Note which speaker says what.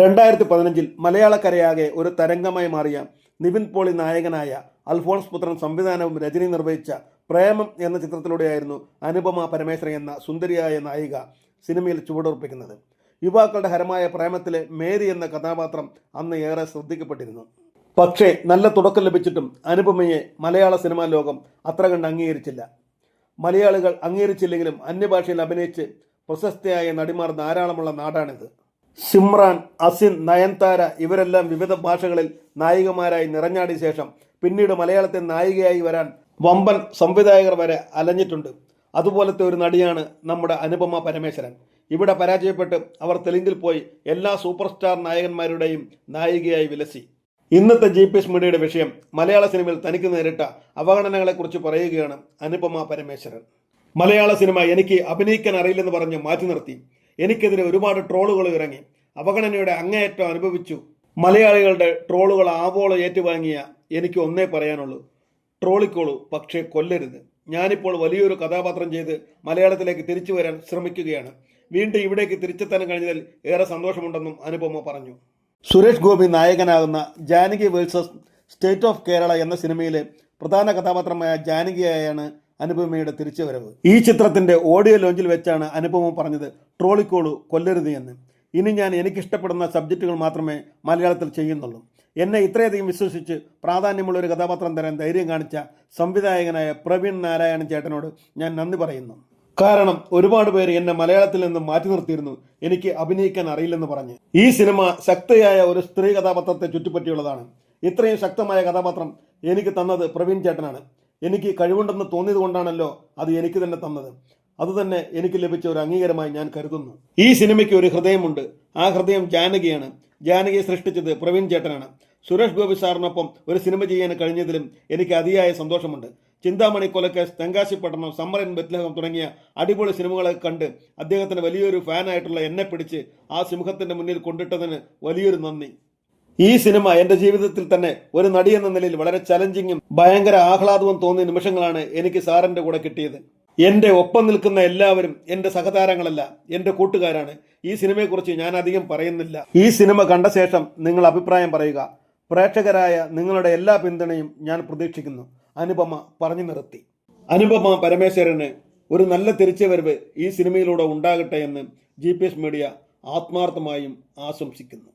Speaker 1: രണ്ടായിരത്തി പതിനഞ്ചിൽ മലയാളക്കരയാകെ ഒരു തരംഗമായി മാറിയ നിവിൻ പോളി നായകനായ അൽഫോൺസ് പുത്രൻ സംവിധാനവും രചനയും നിർവഹിച്ച പ്രേമം എന്ന ചിത്രത്തിലൂടെയായിരുന്നു അനുപമ പരമേശ്വരൻ എന്ന സുന്ദരിയായ നായിക സിനിമയിൽ ചുവടുറപ്പിക്കുന്നത്. യുവാക്കളുടെ ഹരമായ പ്രേമത്തിലെ മേരി എന്ന കഥാപാത്രം അന്ന് ഏറെ ശ്രദ്ധിക്കപ്പെട്ടിരുന്നു. പക്ഷേ നല്ല തുടക്കം ലഭിച്ചിട്ടും അനുപമയെ മലയാള സിനിമാ ലോകം അത്ര കണ്ട് അംഗീകരിച്ചില്ല. മലയാളികൾ അംഗീകരിച്ചില്ലെങ്കിലും അന്യഭാഷയിൽ അഭിനയിച്ച് പ്രശസ്തയായ നടിമാർ ധാരാളമുള്ള നാടാണിത്. സിമ്രാൻ അസിൻ നയൻതാര ഇവരെല്ലാം വിവിധ ഭാഷകളിൽ നായികമാരായി നിറഞ്ഞാടിയ ശേഷം പിന്നീട് മലയാളത്തെ നായികയായി വരാൻ വമ്പൻ സംവിധായകർ വരെ അലഞ്ഞിട്ടുണ്ട്. അതുപോലത്തെ ഒരു നടിയാണ് നമ്മുടെ അനുപമ പരമേശ്വരൻ. ഇവിടെ പരാജയപ്പെട്ട് അവർ തെലുങ്കിൽ പോയി എല്ലാ സൂപ്പർ സ്റ്റാർ നായകന്മാരുടെയും നായികയായി വിലസി. ഇന്നത്തെ ജി പി എസ് മീഡിയയുടെ വിഷയം മലയാള സിനിമയിൽ തനിക്ക് നേരിട്ട അവഗണനകളെക്കുറിച്ച് പറയുകയാണ് അനുപമ പരമേശ്വരൻ. മലയാള സിനിമ എനിക്ക് അഭിനയിക്കാൻ അറിയില്ലെന്ന് പറഞ്ഞ് മാറ്റി നിർത്തി. എനിക്കെതിരെ ഒരുപാട് ട്രോളുകൾ ഇറങ്ങി. അവഗണനയുടെ അങ്ങേയറ്റം അനുഭവിച്ചു. മലയാളികളുടെ ട്രോളുകൾ ആവോളം ഏറ്റുവാങ്ങിയ എനിക്ക് ഒന്നേ പറയാനുള്ളൂ. ട്രോളിക്കോളൂ പക്ഷേ കൊല്ലരുത്. ഞാനിപ്പോൾ വലിയൊരു കഥാപാത്രം ചെയ്ത് മലയാളത്തിലേക്ക് തിരിച്ചു വരാൻ ശ്രമിക്കുകയാണ്. വീണ്ടും ഇവിടേക്ക് തിരിച്ചെത്താൻ കഴിഞ്ഞതിൽ ഏറെ സന്തോഷമുണ്ടെന്നും അനുപമ പറഞ്ഞു. സുരേഷ് ഗോപി നായകനാകുന്ന Janaki versus state of Kerala എന്ന സിനിമയിലെ പ്രധാന കഥാപാത്രമായ ജാനകിയായാണ് അനുപമയുടെ തിരിച്ചുവരവ്. ഈ ചിത്രത്തിന്റെ ഓഡിയോ ലോഞ്ചിൽ വെച്ചാണ് അനുപമ പറഞ്ഞത് ട്രോളിക്കോൾ കൊല്ലരുത് എന്ന്. ഇനി ഞാൻ എനിക്കിഷ്ടപ്പെടുന്ന സബ്ജക്റ്റുകൾ മാത്രമേ മലയാളത്തിൽ ചെയ്യുന്നുള്ളൂ. എന്നെ ഇത്രയധികം വിശ്വസിച്ച് പ്രാധാന്യമുള്ള ഒരു കഥാപാത്രം തരാൻ ധൈര്യം കാണിച്ച സംവിധായകനായ പ്രവീൺ നാരായണൻ ചേട്ടനോട് ഞാൻ നന്ദി പറയുന്നു. കാരണം ഒരുപാട് പേര് എന്നെ മലയാളത്തിൽ നിന്ന് മാറ്റി നിർത്തിയിരുന്നു എനിക്ക് അഭിനയിക്കാൻ അറിയില്ലെന്ന് പറഞ്ഞ്. ഈ സിനിമ ശക്തയായ ഒരു സ്ത്രീ കഥാപാത്രത്തെ ചുറ്റിപ്പറ്റിയുള്ളതാണ്. ഇത്രയും ശക്തമായ കഥാപാത്രം എനിക്ക് തന്നത് പ്രവീൺ ചേട്ടനാണ്. എനിക്ക് കഴിവുണ്ടെന്ന് തോന്നിയത് കൊണ്ടാണല്ലോ അത് എനിക്ക് തന്നെ തന്നത്. അതുതന്നെ എനിക്ക് ലഭിച്ച ഒരു അംഗീകാരമായി ഞാൻ കരുതുന്നു. ഈ സിനിമയ്ക്ക് ഒരു ഹൃദയമുണ്ട്. ആ ഹൃദയം ജാനകിയാണ്. ജാനകിയെ സൃഷ്ടിച്ചത് പ്രവീൺ ചേട്ടനാണ്. സുരേഷ് ഗോപി സാറിനൊപ്പം ഒരു സിനിമ ചെയ്യാൻ കഴിഞ്ഞതിലും എനിക്ക് അതിയായ സന്തോഷമുണ്ട്. ചിന്താമണി കൊലക്കേസ് തെങ്കാശി പട്ടണം സമ്മർ ഇൻ ബത്ലഹം തുടങ്ങിയ അടിപൊളി സിനിമകളെ കണ്ട് അദ്ദേഹത്തിന് വലിയൊരു ഫാനായിട്ടുള്ള എന്നെ പിടിച്ച് ആ സിംഹത്തിന്റെ മുന്നിൽ കൊണ്ടിട്ടതിന് വലിയൊരു നന്ദി. ഈ സിനിമ എന്റെ ജീവിതത്തിൽ തന്നെ ഒരു നടി എന്ന നിലയിൽ വളരെ ചലഞ്ചിങ്ങും ഭയങ്കര ആഹ്ലാദവും തോന്നിയ നിമിഷങ്ങളാണ് എനിക്ക് സാറിന്റെ കൂടെ കിട്ടിയത്. എന്റെ ഒപ്പം നിൽക്കുന്ന എല്ലാവരും എന്റെ സഹതാരങ്ങളല്ല എന്റെ കൂട്ടുകാരാണ്. ഈ സിനിമയെക്കുറിച്ച് ഞാൻ അധികം പറയുന്നില്ല. ഈ സിനിമ കണ്ട ശേഷം നിങ്ങൾ അഭിപ്രായം പറയുക. പ്രേക്ഷകരായ നിങ്ങളുടെ എല്ലാ പിന്തുണയും ഞാൻ പ്രതീക്ഷിക്കുന്നു. അനുപമ പറഞ്ഞു നിർത്തി. അനുപമ പരമേശ്വരന് ഒരു നല്ല തിരിച്ചുവരവ് ഈ സിനിമയിലൂടെ ഉണ്ടാകട്ടെ എന്ന് ജി മീഡിയ ആത്മാർത്ഥമായും ആശംസിക്കുന്നു.